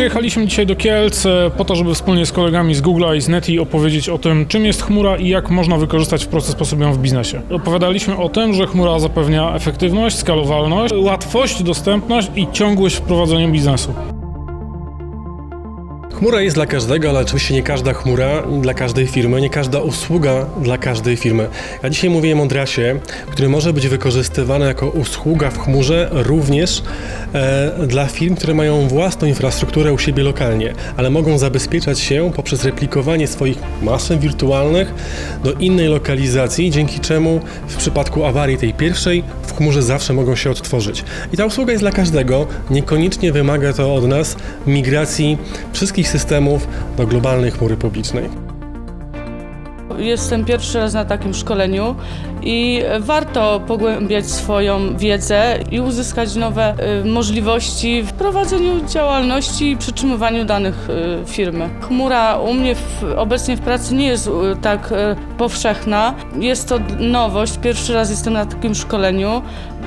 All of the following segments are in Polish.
Przyjechaliśmy dzisiaj do Kielc e, po to, żeby wspólnie z kolegami z Google'a i z Neti opowiedzieć o tym, czym jest chmura i jak można wykorzystać w prosty sposób ją w biznesie. Opowiadaliśmy o tym, że chmura zapewnia efektywność, skalowalność, łatwość, dostępność i ciągłość w prowadzeniu biznesu. Chmura jest dla każdego, ale oczywiście nie każda chmura dla każdej firmy, nie każda usługa dla każdej firmy. Ja dzisiaj mówiłem o Drasie, który może być wykorzystywany jako usługa w chmurze również e, dla firm, które mają własną infrastrukturę u siebie lokalnie, ale mogą zabezpieczać się poprzez replikowanie swoich maszyn wirtualnych do innej lokalizacji, dzięki czemu w przypadku awarii tej pierwszej chmurze zawsze mogą się odtworzyć. I ta usługa jest dla każdego, niekoniecznie wymaga to od nas migracji wszystkich systemów do globalnej chmury publicznej. Jestem pierwszy raz na takim szkoleniu i warto pogłębiać swoją wiedzę i uzyskać nowe y, możliwości w prowadzeniu działalności i przytrzymywaniu danych y, firmy. Chmura u mnie w, obecnie w pracy nie jest y, tak powszechna. Jest to nowość. Pierwszy raz jestem na takim szkoleniu.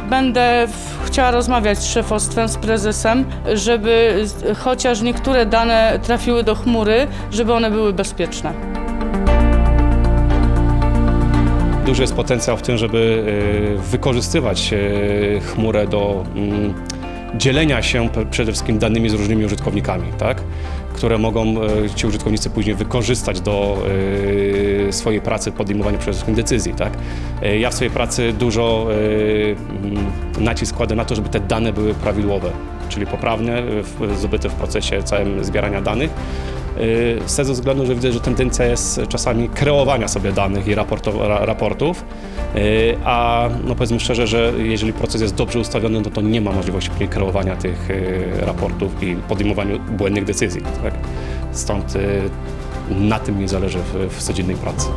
Będę chciała rozmawiać z szefostwem, z prezesem, żeby chociaż niektóre dane trafiły do chmury, żeby one były bezpieczne. Duży jest potencjał w tym, żeby e, wykorzystywać e, chmurę do mm, dzielenia się przede wszystkim danymi z różnymi użytkownikami, tak? które mogą e, ci użytkownicy później wykorzystać do swojej pracy, podejmowania przede wszystkim decyzji. Tak? Ja w swojej pracy dużo mm, nacisk kładę na to, żeby te dane były prawidłowe, czyli poprawne, e, zdobyte w procesie całym zbierania danych. Z tego względu, że widzę, że tendencja jest czasami kreowania sobie danych i raportów, y, a no powiedzmy szczerze, że jeżeli proces jest dobrze ustawiony, no to nie ma możliwości kreowania tych raportów i podejmowania błędnych decyzji. Tak? Stąd na tym mi zależy w codziennej pracy.